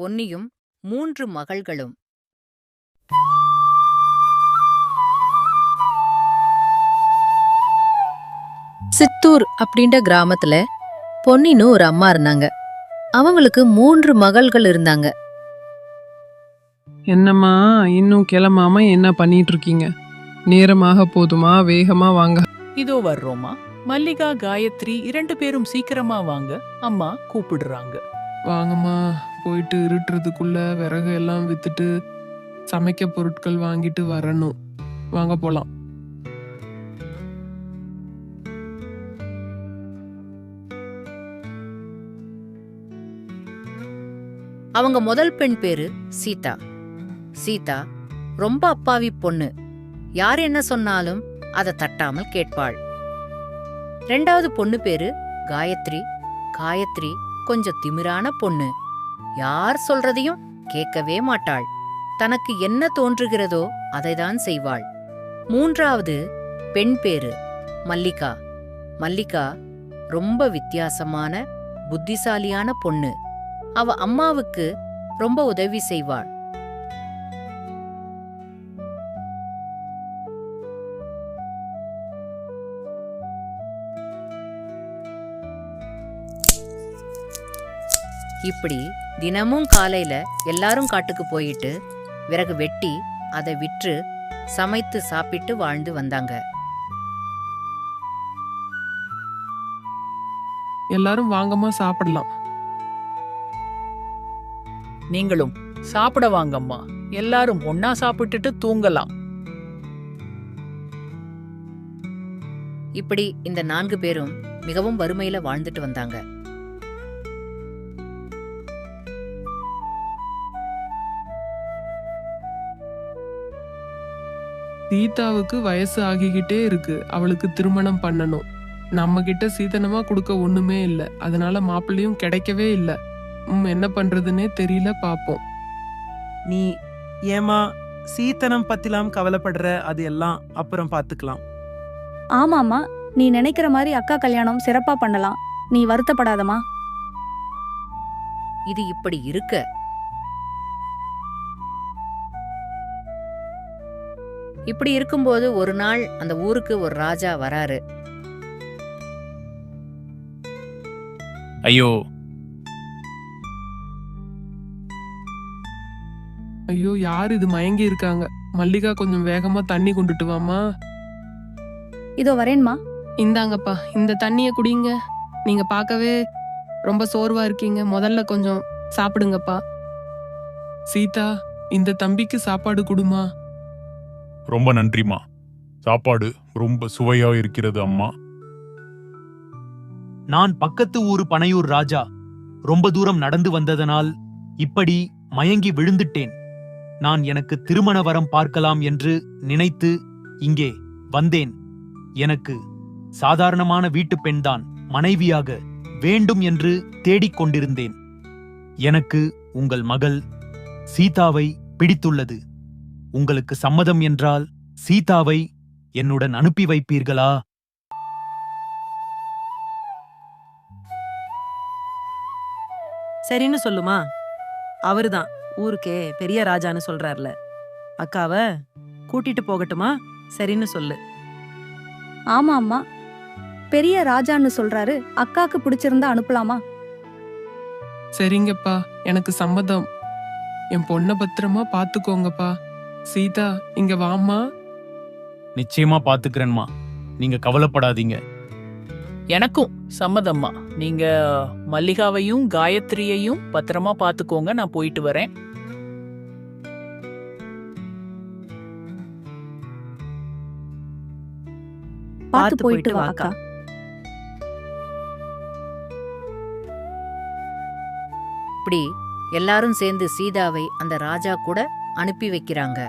பொன்னியும் மூன்று மகள்களும். சித்தூர் அப்படின்ற கிராமத்துல பொன்னின்னு ஒரு அம்மா இருந்தாங்க. அவங்களுக்கு மூன்று மகள்கள் இருந்தாங்க. என்னம்மா இன்னும் கிளம்பாம என்ன பண்ணிட்டு இருக்கீங்க நேரமாக போதுமா வேகமா வாங்க. இதோ வர்றோமா. மல்லிகா காயத்ரி இரண்டு பேரும் சீக்கிரமா வாங்க. அம்மா கூப்பிடுறாங்க. வாங்கம்மா. போயிட்டு இருட்டுறதுக்குள்ள விறகு எல்லாம் வித்துட்டு சமைக்க பொருட்கள் வாங்கிட்டு வரணும். வாங்க போலாம். அவங்க முதல் பெண் பேரு சீதா. சீதா ரொம்ப அப்பாவி பொண்ணு. யார் என்ன சொன்னாலும் அதை தட்டாமல் கேட்பாள். ரெண்டாவது பொண்ணு பேரு காயத்ரி. காயத்ரி கொஞ்சம் திமிரான பொண்ணு. யார் சொல்றதையும் கேட்கவே மாட்டாள். தனக்கு என்ன தோன்றுகிறதோ அதைதான் செய்வாள். மூன்றாவது பெண் பேரு மல்லிகா. மல்லிகா ரொம்ப வித்தியாசமான புத்திசாலியான பொண்ணு. அவ அம்மாவுக்கு ரொம்ப உதவி செய்வாள். இப்படி தினமும் காலையில எல்லாரும் காட்டுக்கு போயிட்டு விறகு வெட்டி அதை விற்று சமைத்து சாப்பிட்டு வாழ்ந்து வந்தாங்க. எல்லாரும் வாங்கம்மா சாப்பிடலாம். நீங்களும் சாப்பிட வாங்கம்மா. எல்லாரும் ஒன்னா சாப்பிட்டுட்டு தூங்கலாம். இப்படி இந்த நான்கு பேரும் மிகவும் வறுமையில வாழ்ந்துட்டு வந்தாங்க. சீதாவுக்கு வயசு ஆகிக்கிட்டே இருக்கு. அவளுக்கு திருமணம் பண்ணணும். நம்ம கிட்ட சீதனமா கொடுக்க ஒண்ணுமே இல்ல. அதனால மாப்பிள்ளையும் கிடைக்கவே இல்ல. ம் என்ன பண்றதுன்னே தெரியல பாப்போம். நீ ஏமா சீத்தனம் பத்திலாம் கவலைப்படுற அது எல்லாம் அப்புறம் பார்த்துக்கலாம் ஆமாம்மா நீ நினைக்கிற மாதிரி அக்கா கல்யாணம் சிறப்பா பண்ணலாம். நீ வருத்தப்படாதம்மா. இது இப்படி இருக்க. இப்படி இருக்கும்போது ஒரு நாள் அந்த ஊருக்கு ஒரு ராஜா வராரு. ஐயோ. ஐயோ யார் இது? மயங்கி இருக்காங்க. மல்லிகா கொஞ்சம் வேகமா தண்ணி கொண்டுட்டு வாமா இதோ வரேன்மா. இந்தாங்கப்பா இந்த தண்ணியை குடிங்க. நீங்க பார்க்கவே ரொம்ப சோர்வா இருக்கீங்க. முதல்ல கொஞ்சம் சாப்பிடுங்கப்பா. சீதா இந்த தம்பிக்கு சாப்பாடு கொடுமா. ரொம்ப நன்றிம்மா. சாப்பாடு ரொம்ப சுவையா இருக்கிறது அம்மா. நான் பக்கத்து ஊரு பனையூர் ராஜா. ரொம்ப தூரம் நடந்து வந்ததனால் இப்படி மயங்கி விழுந்துட்டேன். நான் எனக்கு திருமண வரம் பார்க்கலாம் என்று நினைத்து இங்கே வந்தேன். எனக்கு சாதாரணமான வீட்டுப் பெண்தான் மனைவியாக வேண்டும் என்று தேடிக் கொண்டிருந்தேன். எனக்கு உங்கள் மகள் சீதாவை பிடித்துள்ளது. உங்களுக்கு சம்மதம் என்றால் சீதாவை என்னுடன் அனுப்பி வைப்பீர்களா? சரின்னு சொல்லுமா? அவருதான். ஊருக்கே பெரிய ராஜான்னு சொல்றார்ல. அக்காவ கூட்டிட்டு போகட்டுமா? சரின்னு சொல்லு. ஆமா அம்மா. பெரிய ராஜான்னு சொல்றாரு. அக்காக்கு பிடிச்சிருந்தா அனுப்பலாமா? சரிங்கப்பா. எனக்கு சம்மதம். என் பொண்ணை பத்திரமா பாத்துக்கோங்கப்பா. சீதா இங்க வாம்மா. நிச்சயமா பாத்துக்கிறேன்மா. நீங்க கவலைப்படாதீங்க. எனக்கும் சம்மதம்மா. நீங்க மல்லிகாவையும் காயத்ரியையும் பத்திரமா பாத்துக்கோங்க நான் போயிட்டு வரேன். பார்த்து போயிட்டு வா அக்கா இப்படி எல்லாரும் சேர்ந்து சீதாவை அந்த ராஜா கூட அனுப்பி வைக்கிறாங்க.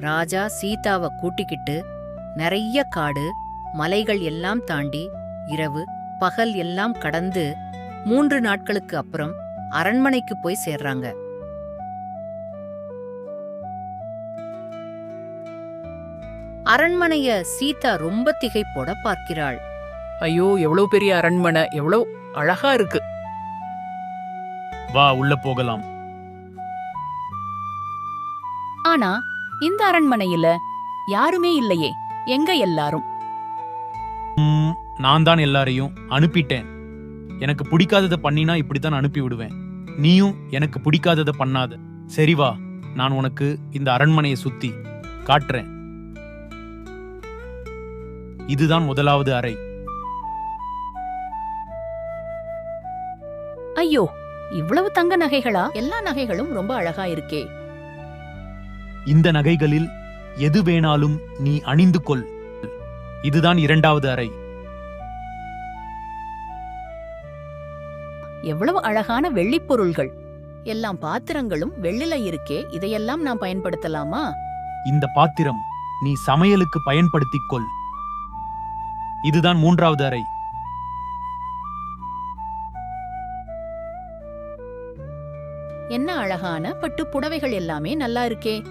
ராஜா சீதாவை கூட்டிக்கிட்டு நிறைய காடு மலைகள் எல்லாம் தாண்டி இரவு பகல் எல்லாம் கடந்து மூன்று நாட்களுக்கு அப்புறம் அரண்மனைக்கு போய் சேர்றாங்க. அரண்மனைய சீதா ரொம்ப திகைப்போட பார்க்கிறாள். ஐயோ எவ்வளவு பெரிய அரண்மனை எவ்வளவு அழகா இருக்கு. வா உள்ள போகலாம். ஆனா இந்த அரண்மனையில யாருமே இல்லையே எங்க எல்லாரும்? ம், நான் தான் எல்லாரையும் அனுப்பிட்டேன். எனக்கு பிடிக்காதத பண்ணினா இப்படித்தான் அனுப்பி விடுவேன் நீயும் எனக்கு பிடிக்காதத பண்ணாத. சரி வா நான் உனக்கு இந்த அரண்மனையை சுத்தி காட்டுறேன். இதுதான் முதலாவது அறை. ஐயோ இவ்வளவு தங்க நகைகளா? எல்லா நகைகளும் ரொம்ப அழகா இருக்கே. இந்த நகைகளில் எது வேணாலும் நீ அணிந்து கொள். இதுதான் இரண்டாவது அறை. எவ்வளவு அழகான வெள்ளிப் பொருள்கள். எல்லாம் பாத்திரங்களும் வெள்ளில இருக்கே இதையெல்லாம் நாம் பயன்படுத்தலாமா? இந்த பாத்திரம் நீ சமையலுக்கு பயன்படுத்திக் கொள். இதுதான் மூன்றாவது அறை. என்ன அழகான பட்டு புடவைகள் எல்லாமே நல்லா இருக்கே.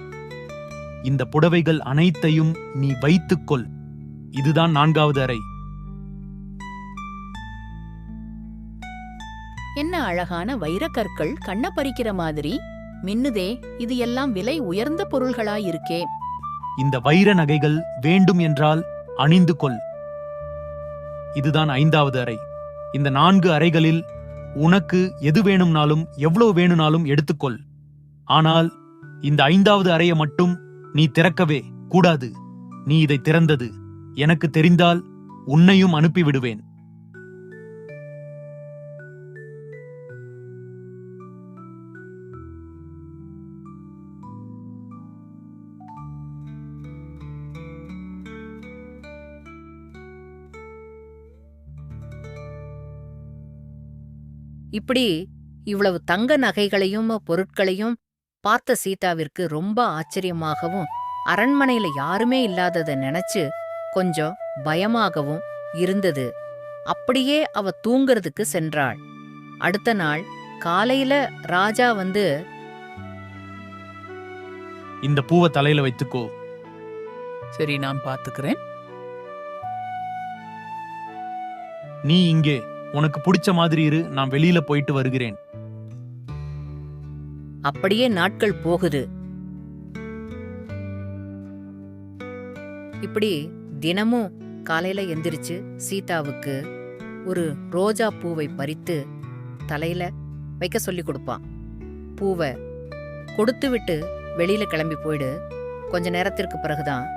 இந்த புடவைகள் அனைத்தையும் நீ வைத்துக்கொள் இதுதான் நான்காவது அறை. என்ன அழகான வைரக்கற்கள் கண்ண பறிக்கிற மாதிரி. மின்னுதே இது எல்லாம் விலை உயர்ந்த பொருள்களாயிருக்கே இந்த வைர நகைகள் வேண்டும் என்றால் அணிந்து கொள். இதுதான் ஐந்தாவது அறை. இந்த நான்கு அறைகளில் உனக்கு எது வேணும்னாலும் எவ்வளவு வேணும்னாலும் எடுத்துக்கொள். ஆனால் இந்த ஐந்தாவது அறையை மட்டும் நீ திறக்கவே கூடாது. நீ இதை திறந்தது. எனக்கு தெரிந்தால் உன்னையும் அனுப்பிவிடுவேன். இப்படி இவ்வளவு தங்க நகைகளையும் பொருட்களையும் பார்த்த சீதாவிற்கு ரொம்ப ஆச்சரியமாகவும் அரண்மனையில யாருமே இல்லாதத நினைச்சு கொஞ்சம் பயமாகவும் இருந்தது. அப்படியே அவ தூங்கறதுக்கு சென்றாள். அடுத்த நாள் காலையில ராஜா வந்து இந்த பூவை தலையில வைத்துக்கோ. சரி நான் பாத்துக்கிறேன் நீ இங்கே. உனக்கு பிடிச்ச மாதிரி இரு நான் வெளியில போயிட்டு வருகிறேன். அப்படியே நாட்கள் போகுது. இப்படி தினமும் காலையில எந்திரிச்சு சீதாவுக்கு ஒரு ரோஜா பூவை பறித்து தலையில வைக்க சொல்லி கொடுப்பான். பூவை கொடுத்து விட்டு வெளியில கிளம்பி போயிடு. கொஞ்ச நேரத்திற்கு பிறகுதான்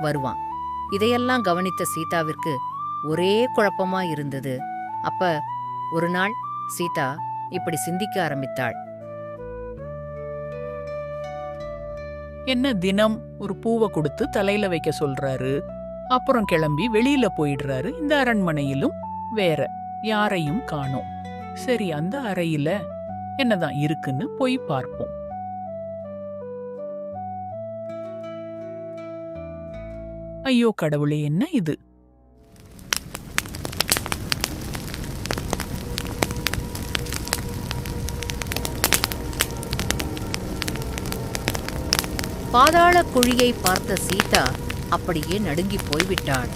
வருவான். இதையெல்லாம் கவனித்த சீதாவிற்கு ஒரே குழப்பமா இருந்தது. அப்ப ஒரு நாள் சீதா இப்படி சிந்திக்க ஆரம்பித்தாள். என்ன தினம்? ஒரு பூவை கொடுத்து தலையில வைக்க சொல்றாரு. அப்புறம் கிளம்பி வெளியில போயிடுறாரு. இந்த அரண்மனையிலும் வேற யாரையும் காணோம். சரி அந்த அறையில என்னதான் இருக்குன்னு போய் பார்ப்போம். ஐயோ கடவுளே என்ன இது? பாதாள குழியை பார்த்த சீதா அப்படியே நடுங்கி போய்விட்டாள்.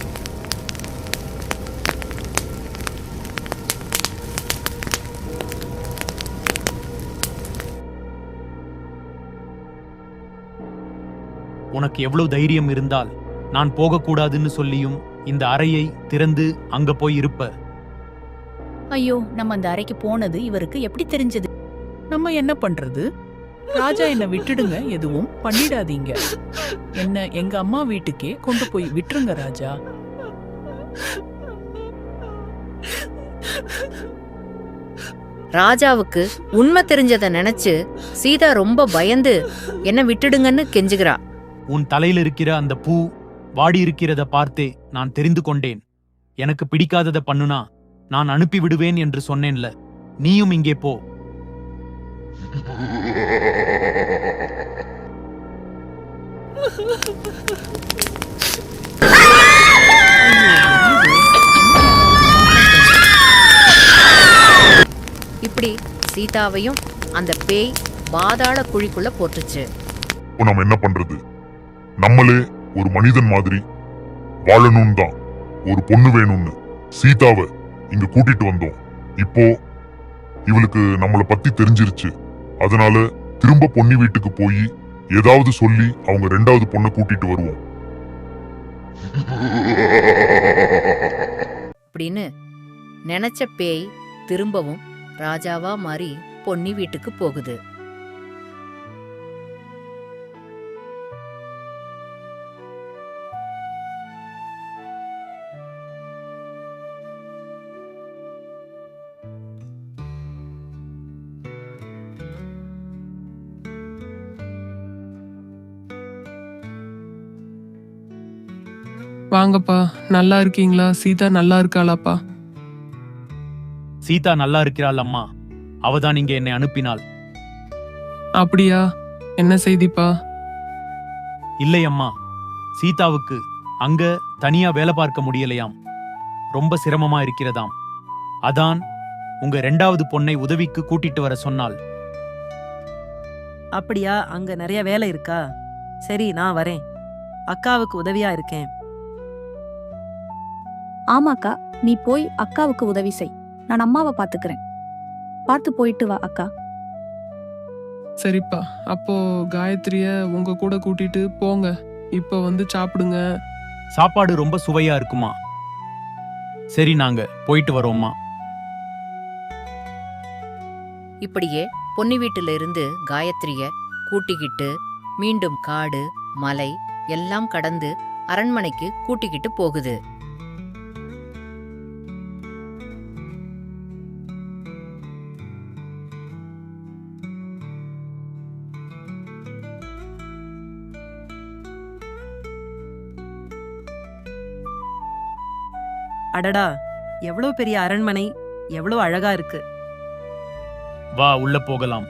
உனக்கு எவ்வளவு தைரியம் இருந்தால் நான் போகக்கூடாதுன்னு சொல்லியும் இந்த அறையை திறந்து அங்க போய் இருப்ப. ஐயோ நம்ம அந்த அறைக்கு போனது இவருக்கு எப்படி தெரிஞ்சது? நம்ம என்ன பண்றது? ராஜா என்ன விட்டுடுங்க எதுவும் பண்ணிடாதீங்க. என்ன எங்க அம்மா வீட்டுக்கே கொண்டு போய் விட்டுருங்க ராஜா. ராஜாவுக்கு உண்மை தெரிஞ்சத நினைச்சு சீதா ரொம்ப பயந்து என்ன விட்டுடுங்கன்னு கெஞ்சுகிறா. உன் தலையில் இருக்கிற அந்த பூ வாடி இருக்கிறத பார்த்தே நான் தெரிந்து கொண்டேன். எனக்கு பிடிக்காதத பண்ணுனா நான் அனுப்பி விடுவேன் என்று சொன்னேன்ல. நீயும் இங்கே போ. இப்படி சீதாவையும் அந்த பேய் பாதாள குழிக்குள்ள போட்டுச்சு. இப்போ நம்ம என்ன பண்றது? நம்மளே ஒரு மனிதன் மாதிரி வாழணும் தான். ஒரு பொண்ணு வேணும்னு. சீதாவை இங்க கூட்டிட்டு வந்தோம். இப்போ இவளுக்கு நம்மள பத்தி தெரிஞ்சிருச்சு. அதனால திரும்ப பொன்னி வீட்டுக்கு போய் ஏதாவது சொல்லி அவங்க ரெண்டாவது பொண்ணை கூட்டிட்டு வருவோம். அப்படின்னு நினைச்ச பேய் திரும்பவும் ராஜாவா மாறி பொன்னி வீட்டுக்கு போகுது. வாங்கப்பா. நல்லா இருக்கீங்களா? சீதா நல்லா இருக்காளாப்பா. சீதா நல்லா இருக்கிறாள் அம்மா. அவதான் இங்கே என்னை அனுப்பினாள். அப்படியா? என்ன செய்திப்பா? இல்லை அம்மா. சீதாவுக்கு அங்க தனியா வேலை பார்க்க முடியலையாம். ரொம்ப சிரமமா இருக்கிறதாம். அதான் உங்க ரெண்டாவது பொண்ணை உதவிக்கு கூட்டிட்டு வர சொன்னாள். அப்படியா? அங்க நிறைய வேலை இருக்கா? சரி நான் வரேன். அக்காவுக்கு உதவியா இருக்கேன். ஆமாக்கா நீ போய் அக்காவுக்கு உதவி செய். நான் அம்மாவை பாத்துக்கிறேன். பார்த்து போயிட்டு வா அக்கா. சரிப்பா. அப்போ காயத்ரிய உங்க கூட கூட்டிட்டு போங்க. இப்ப வந்து சாப்பிடுங்க. சாப்பாடு ரொம்ப சுவையா இருக்குமா? சரி நாங்க போயிட்டு வரோம்மா. இப்படியே பொன்னி வீட்டுல இருந்து காயத்ரிய கூட்டிக்கிட்டு மீண்டும் காடு மலை எல்லாம் கடந்து அரண்மனைக்கு கூட்டிக்கிட்டு போகுது. அடடா எவ்வளவு பெரிய அரண்மனை எவ்வளவு அழகா இருக்கு. வா உள்ள போகலாம்.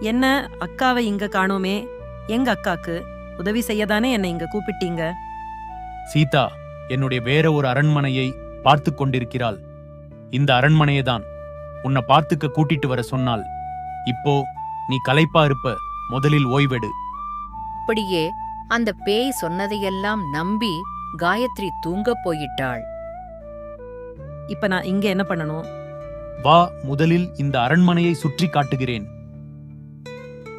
என்ன அக்காவை இங்க காணோமே? எங்க அக்காக்கு? உதவி செய்யதானே என்னை இங்க கூப்பிட்டீங்க? சீதா என்னுடைய வேற ஒரு அரண்மனையை பார்த்து கொண்டிருக்கிறாள். இந்த அரண்மனையை தான். உன்னை பார்த்துக்க கூட்டிட்டு வர சொன்னாள். இப்போ நீ களைப்பா இருப்ப. முதலில் ஓய்வெடு. அப்படியே அந்த பேய் சொன்னதையெல்லாம் நம்பி காயத்ரி தூங்கப் போயிட்டாள். இப்ப நான் இங்க என்ன பண்ணணும்? வா முதலில் இந்த அரண்மனையை சுற்றி காட்டுகிறேன்.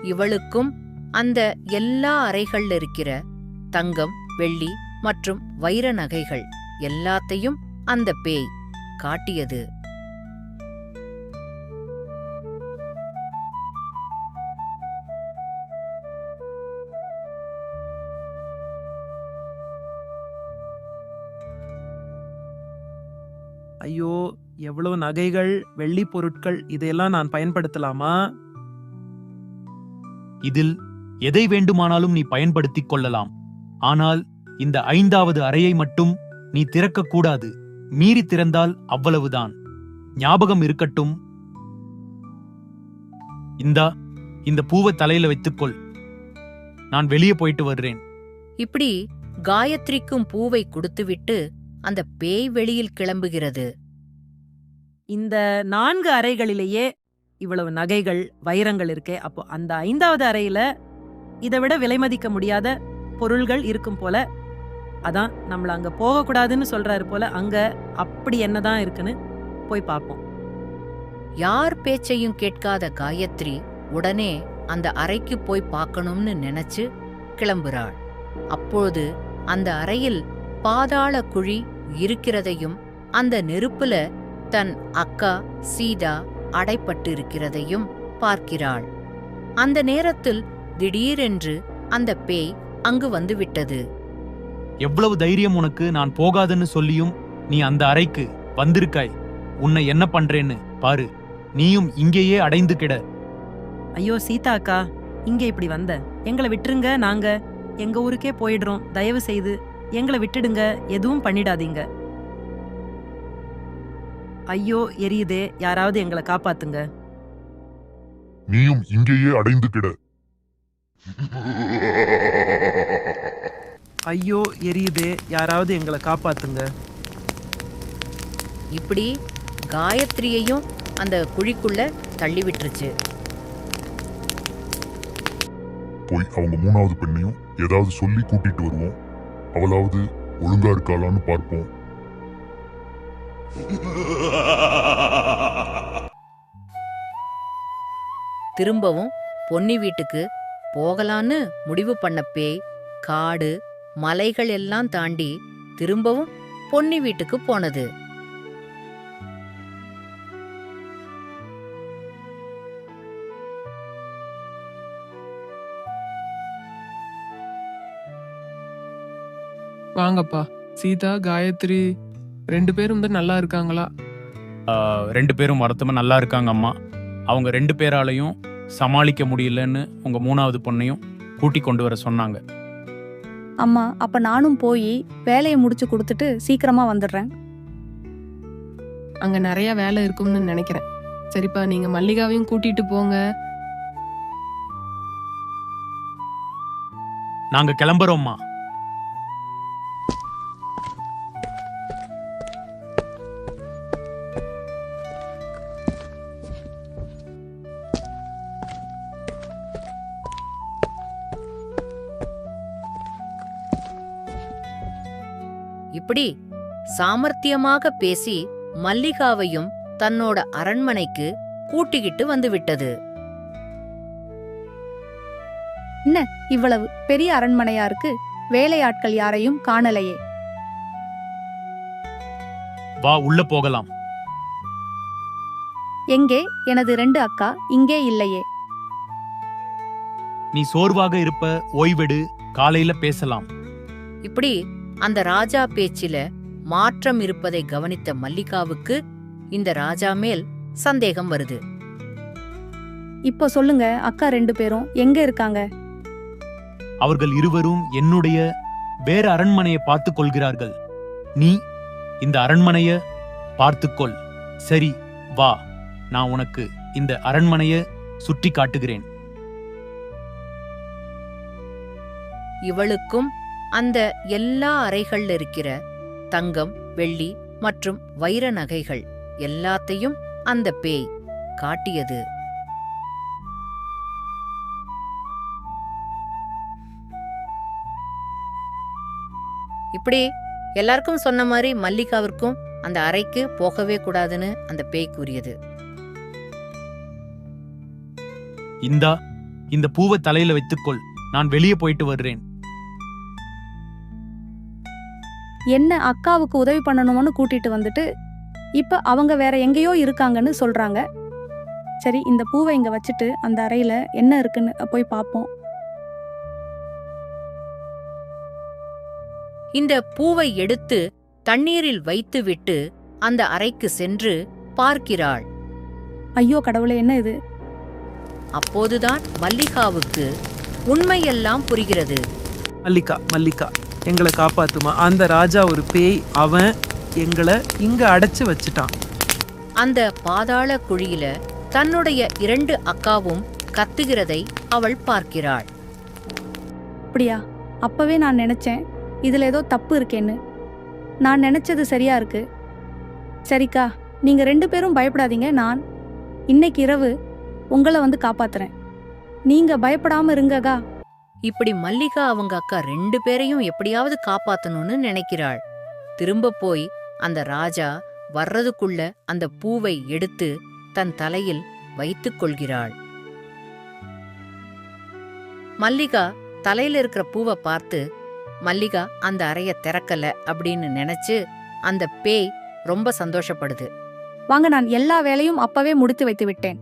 இவளுக்கும் அந்த எல்லா அறைகள்ல இருக்கிற தங்கம் வெள்ளி மற்றும் வைர நகைகள் எல்லாத்தையும் அந்த பேய் காட்டியது. எவ்வளவு நகைகள் வெள்ளி பொருட்கள் இதையெல்லாம் நான் பயன்படுத்தலாமா? இதில் எதை வேண்டுமானாலும் நீ பயன்படுத்திக் கொள்ளலாம். ஆனால் இந்த ஐந்தாவது அறையை மட்டும் நீ திறக்கக் கூடாது மீறி திறந்தால் அவ்வளவுதான். ஞாபகம் இருக்கட்டும். இந்தா இந்த பூவை தலையில வைத்துக்கொள். நான் வெளியே போயிட்டு வர்றேன். இப்படி காயத்ரிக்கும் பூவை கொடுத்துவிட்டு அந்த பேய் வெளியில் கிளம்புகிறது. இந்த நான்கு அறைகளிலேயே இவ்வளவு நகைகள் வைரங்கள் இருக்கே. அப்போ அந்த ஐந்தாவது அறையில இதை விட விலை மதிக்க முடியாத பொருள்கள் இருக்கும் போல அதான் நம்மள அங்க போகக்கூடாதுன்னு சொல்றாரு போல அங்க அப்படி என்னதான் இருக்குன்னு போய் பார்ப்போம். யார் பேச்சையும் கேட்காத காயத்ரி உடனே அந்த அறைக்கு போய் பார்க்கணும்னு நினைச்சு கிளம்புறாள். அப்பொழுது அந்த அறையில் பாதாள குழி இருக்கிறதையும் அந்த நெருப்புல தன் அக்கா சீதா அடைப்பட்டு இருக்கிறதையும் பார்க்கிறாள். அந்த நேரத்தில் திடீரென்று அந்த பேய் அங்கு வந்துவிட்டது. எவ்வளவு தைரியம் உனக்கு? நான் போகாதுன்னு சொல்லியும் நீ அந்த அறைக்கு வந்திருக்காய். உன்னை என்ன பண்றேன்னு பாரு. நீயும் இங்கேயே அடைந்து கிட. ஐயோ சீதா அக்கா இங்க இப்படி வந்த. எங்களை விட்டுருங்க நாங்க. எங்க ஊருக்கே போயிடுறோம். தயவு செய்து எங்களை விட்டுடுங்க. எதுவும் பண்ணிடாதீங்க. ஐயோ எரியுதே. யாராவது எங்களை காப்பாத்துங்க. நீயும் இங்கேயே அடைந்து கிட. ஐயோ எரியுதே. யாராவது எங்களை காப்பாத்துங்க. இப்படி காயத்ரியையும் அந்த குழிக்குள்ள தள்ளி விட்டுருச்சு. போய் அவங்க மூணாவது பெண்ணையும் ஏதாவது சொல்லி கூட்டிட்டு வருவோம். அவளாவது ஒழுங்கா இருக்காளான்னு பார்ப்போம். திரும்பவும் பொன்னி வீட்டுக்கு போகலான்னு முடிவு பண்ண பேய் காடு மலைகள் எல்லாம் தாண்டி திரும்பவும் பொன்னி வீட்டுக்கு போனது. வாங்கப்பா. சீதா காயத்ரி ரெண்டு பேரும் வந்து நல்லா இருக்காங்களா? ரெண்டு பேரும் மருத்துவம் நல்லா இருக்காங்க அம்மா அவங்க ரெண்டு பேராலையும் சமாளிக்க முடியலன்னு உங்க மூணாவது பொண்ணையும் கூட்டி கொண்டு வர சொன்னாங்க. அம்மா அப்ப நானும் போய் வேலையை முடிச்சு கொடுத்துட்டு சீக்கிரமா வந்துடுறேன். அங்க நிறைய வேலை இருக்கும்னு நினைக்கிறேன். சரிப்பா நீங்க மல்லிகாவையும் கூட்டிட்டு போங்க. நாங்க கிளம்புறோம்மா. சாமர்த்தியமாக பேசி மல்லிகாவையும் தன்னோட அரண்மனைக்கு கூட்டிக்கிட்டு வந்துவிட்டது. இவ்வளவு பெரிய அரண்மனையா இருக்கு? வேலையாட்கள் யாரையும் காணலையே. வா உள்ள போகலாம். எங்கே? எனது ரெண்டு அக்கா இங்கே இல்லையே. நீ சோர்வாக இருப்ப ஓய்வெடு காலையில பேசலாம். இப்படி அந்த ராஜா பேச்சில மாற்றம் இருப்பதை கவனித்த மல்லிகாவுக்கு இந்த ராஜா மேல் சந்தேகம் வருது. இப்போ சொல்லுங்க அக்கா ரெண்டு பேரும் எங்க இருக்காங்க? அவர்கள் இருவரும் என்னுடைய வேற அரண்மனையை பார்த்துக் கொள்கிறார்கள். நீ இந்த அரண்மனைய பார்த்துக்கொள். சரி வா. நான் உனக்கு இந்த அரண்மனைய சுற்றி காட்டுகிறேன். இவளுக்கும் அந்த எல்லா அறைகள்ல இருக்கிற தங்கம் வெள்ளி மற்றும் வைர நகைகள் எல்லாத்தையும் அந்த பேய் காட்டியது. இப்படி எல்லாருக்கும் சொன்ன மாதிரி மல்லிகாவிற்கும் அந்த அறைக்கு போகவே கூடாதுன்னு அந்த பேய் கூறியது. இந்தா இந்த பூவை தலையில வைத்துக்கொள். நான் வெளியே போயிட்டு வர்றேன். என்ன அக்காவுக்கு உதவி பண்ணணும்னு கூட்டிட்டு வந்துட்டு இப்ப அவங்க வேற எங்கேயோ இருக்காங்கன்னு சொல்றாங்க. சரி இந்த பூவை இங்க வச்சுட்டு அந்த அறையில என்ன இருக்குன்னு போய் பார்ப்போம். இந்த பூவை எடுத்து தண்ணீரில் வைத்துவிட்டு அந்த அறைக்கு சென்று பார்க்கிறாள். ஐயோ கடவுளே என்ன இது? அப்போதுதான் மல்லிகாவுக்கு உண்மையெல்லாம் புரிகிறது. மல்லிகா மல்லிகா. எங்களை காப்பாத்துமா? அந்த ராஜா ஒரு பேய் அவன் எங்களை இங்க அடைச்சு வச்சுட்டான். அந்த பாதாள குழியில தன்னுடைய இரண்டு அக்காவும் கத்துகிறதை அவள் பார்க்கிறாள். அப்படியா? அப்பவே நான் நினைச்சேன் இதுல ஏதோ தப்பு இருக்கேன்னு. நான் நினைச்சது சரியா இருக்கு. சரிக்கா நீங்க ரெண்டு பேரும் பயப்படாதீங்க நான் இன்னைக்கு இரவு உங்களை வந்து காப்பாத்துறேன். நீங்க பயப்படாம இருங்கக்கா. இப்படி மல்லிகா அவங்க அக்கா ரெண்டு பேரையும் எப்படியாவது காப்பாத்தணும்னு நினைக்கிறாள். திரும்ப போய் அந்த ராஜா வர்றதுக்குள்ள அந்த பூவை எடுத்து தன் தலையில் வைத்துக் கொள்கிறாள். மல்லிகா தலையில இருக்கிற பூவை பார்த்து மல்லிகா அந்த அறைய திறக்கல அப்படின்னு நினைச்சு அந்த பேய் ரொம்ப சந்தோஷப்படுது. வாங்க நான் எல்லா வேலையும் அப்பவே முடித்து வைத்து விட்டேன்.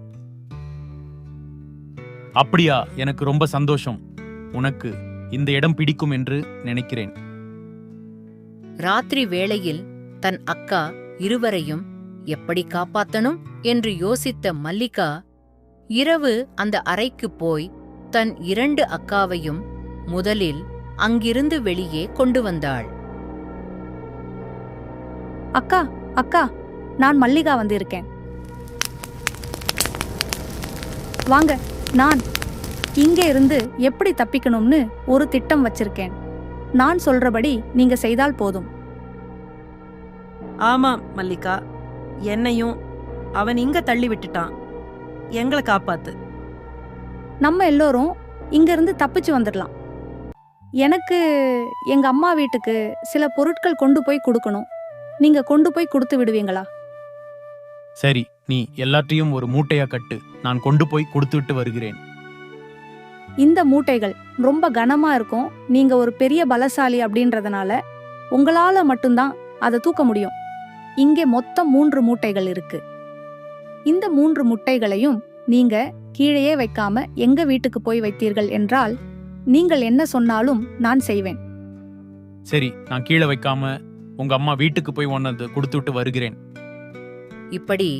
அப்படியா? எனக்கு ரொம்ப சந்தோஷம். உனக்கு இந்த இடம் பிடிக்கும் என்று நினைக்கிறேன். ராத்திரி வேளையில் தன் அக்கா இருவரையும் எப்படி காப்பாத்தணும்? என்று யோசித்த மல்லிகா இரவு அந்த அறைக்கு போய் தன் இரண்டு அக்காவையும் முதலில் அங்கிருந்து வெளியே கொண்டு வந்தாள். அக்கா அக்கா நான் மல்லிகா வந்து இருக்கேன் வாங்க நான் இங்கே இருந்து எப்படி தப்பிக்கணும்னு ஒரு திட்டம் வச்சிருக்கேன். நான் சொல்றபடி நீங்க செய்தால் போதும். ஆமாம் மல்லிகா. என்னையும் அவன் இங்க தள்ளி விட்டுட்டான். எங்களை காப்பாத்து. நம்ம எல்லோரும் இங்க இருந்து தப்பிச்சு வந்துடலாம். எனக்கு எங்க அம்மா வீட்டுக்கு சில பொருட்கள் கொண்டு போய் கொடுக்கணும். நீங்க கொண்டு போய் கொடுத்து விடுவீங்களா? சரி நீ எல்லாத்தையும் ஒரு மூட்டையா கட்டு. நான் கொண்டு போய் கொடுத்துவிட்டு வருகிறேன். இந்த மூட்டைகள் ரொம்ப கனமா இருக்கும். நீங்க ஒரு பெரிய பலசாலி அப்படின்றதுனால உங்களால மட்டும்தான் அதை தூக்க முடியும். இங்கே மொத்தம் மூன்று மூட்டைகள் இருக்கு. இந்த மூன்று முட்டைகளையும் நீங்க கீழேயே வைக்காம எங்க வீட்டுக்கு போய் வைத்தீர்கள் என்றால் நீங்கள் என்ன சொன்னாலும் நான் செய்வேன். சரி நான் கீழே வைக்காம உங்க அம்மா வீட்டுக்கு போய் ஒன்னது கொடுத்துவிட்டு வருகிறேன். இப்படி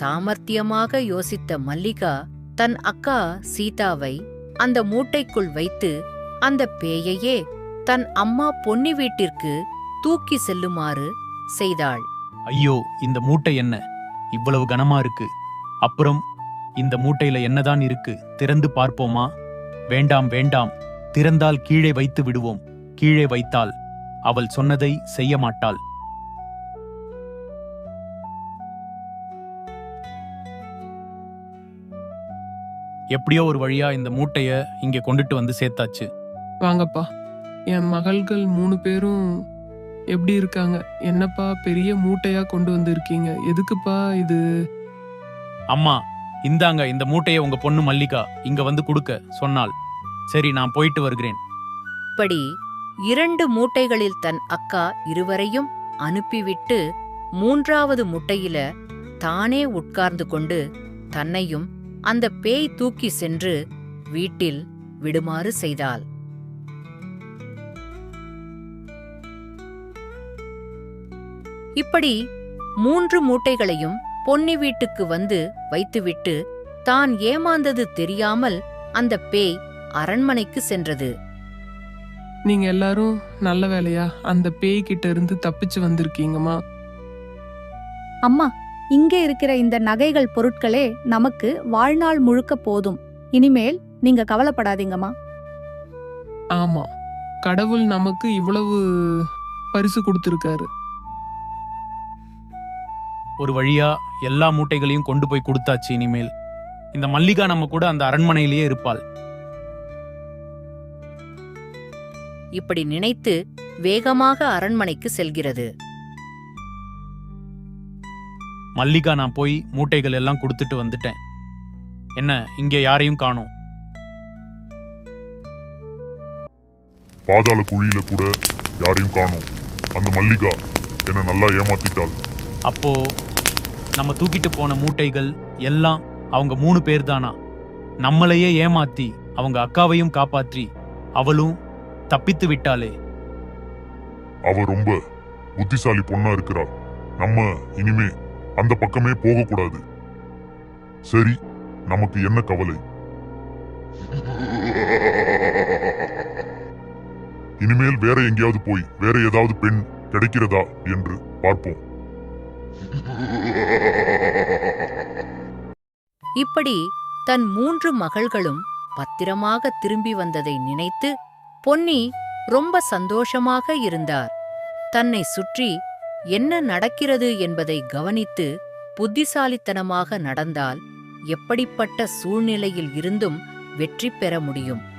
சாமர்த்தியமாக யோசித்த மல்லிகா தன் அக்கா சீதாவை அந்த மூட்டைக்குள் வைத்து அந்த பேயையே தன் அம்மா பொன்னி வீட்டிற்கு தூக்கி செல்லுமாறு செய்தாள். ஐயோ இந்த மூட்டை என்ன? இவ்வளவு கனமா இருக்கு. அப்புறம் இந்த மூட்டையில என்னதான் இருக்கு? திறந்து பார்ப்போமா? வேண்டாம் வேண்டாம். திறந்தால் கீழே வைத்து விடுவோம். கீழே வைத்தால் அவள் சொன்னதை செய்ய மாட்டாள். எப்படியோ ஒரு வழியா இந்த மூட்டைய இங்க கொண்டுட்டு வந்து சேர்த்தாச்சு. வாங்கப்பா. என் மகள்கள் மூணு பேரும் எப்படி இருக்காங்க? என்னப்பா பெரிய மூட்டையா கொண்டு வந்திருக்கீங்க? எதுக்குப்பா இது? அம்மா இந்தாங்க இந்த மூட்டையை உங்க பொண்ணு மல்லிகா. இங்க வந்து கொடுக்க சொன்னாள். சரி நான் போயிட்டு வருகிறேன். இப்படி இரண்டு மூட்டைகளில் தன் அக்கா இருவரையும் அனுப்பிவிட்டு மூன்றாவது முட்டையில தானே உட்கார்ந்து கொண்டு தன்னையும் அந்த பேய் தூக்கி சென்று வீட்டில் விடுமாறு செய்தாள். இப்படி மூன்று மூட்டைகளையும் பொன்னி வீட்டுக்கு வந்து வைத்துவிட்டு தான் ஏமாந்தது தெரியாமல் அந்த பேய் அரண்மனைக்கு சென்றது. நீங்க எல்லாரும் நல்ல வேலையா அந்த பேய் கிட்ட இருந்து தப்பிச்சு வந்திருக்கீங்கம்மா? அம்மா இங்கே இருக்கிற இந்த நகைகள் பொருட்களே நமக்கு வாழ்நாள் முழுக்க போதும். இனிமேல் நீங்க கவலைப்படாதீங்கம்மா. ஆமா. கடவுள் நமக்கு இவ்வளவு பரிசு கொடுத்திருக்காரு. ஒரு வழியா எல்லா மூட்டைகளையும் கொண்டு போய் கொடுத்தாச்சு இனிமேல். இந்த மல்லிகா நம்ம கூட அந்த அரண்மனையிலேயே இருப்பாள். இப்படி நினைத்து வேகமாக அரண்மனைக்கு செல்கிறது. மல்லிகா நான் போய் மூட்டைகள் எல்லாம் கொடுத்துட்டு வந்துட்டேன். என்ன இங்கே யாரையும் காணோம்? பாதாள குழியில கூட யாரையும் காணோம். அந்த மல்லிகா என்ன நல்லா ஏமாத்திட்டாள். அப்போ நம்ம தூக்கிட்டு போன மூட்டைகள் எல்லாம் அவங்க மூணு பேர் தானா நம்மளையே ஏமாத்தி அவங்க அக்காவையும் காப்பாற்றி அவளும் தப்பித்து விட்டாளே. அவ ரொம்ப புத்திசாலி பொண்ணா இருக்கிறா நம்ம இனிமே அந்த பக்கமே போகக்கூடாது. சரி நமக்கு என்ன கவலை? இனிமேல் வேற எங்கேயாவது போய் வேற ஏதாவது பெண் கிடைக்கிறதா என்று பார்ப்போம். இப்படி தன் மூன்று மகள்களும் பத்திரமாக திரும்பி வந்ததை நினைத்து பொன்னி ரொம்ப சந்தோஷமாக இருந்தார். தன்னை சுற்றி என்ன நடக்கிறது என்பதை கவனித்து புத்திசாலித்தனமாக நடந்தால் எப்படிப்பட்ட சூழ்நிலையில் இருந்தும் வெற்றி பெற முடியும்.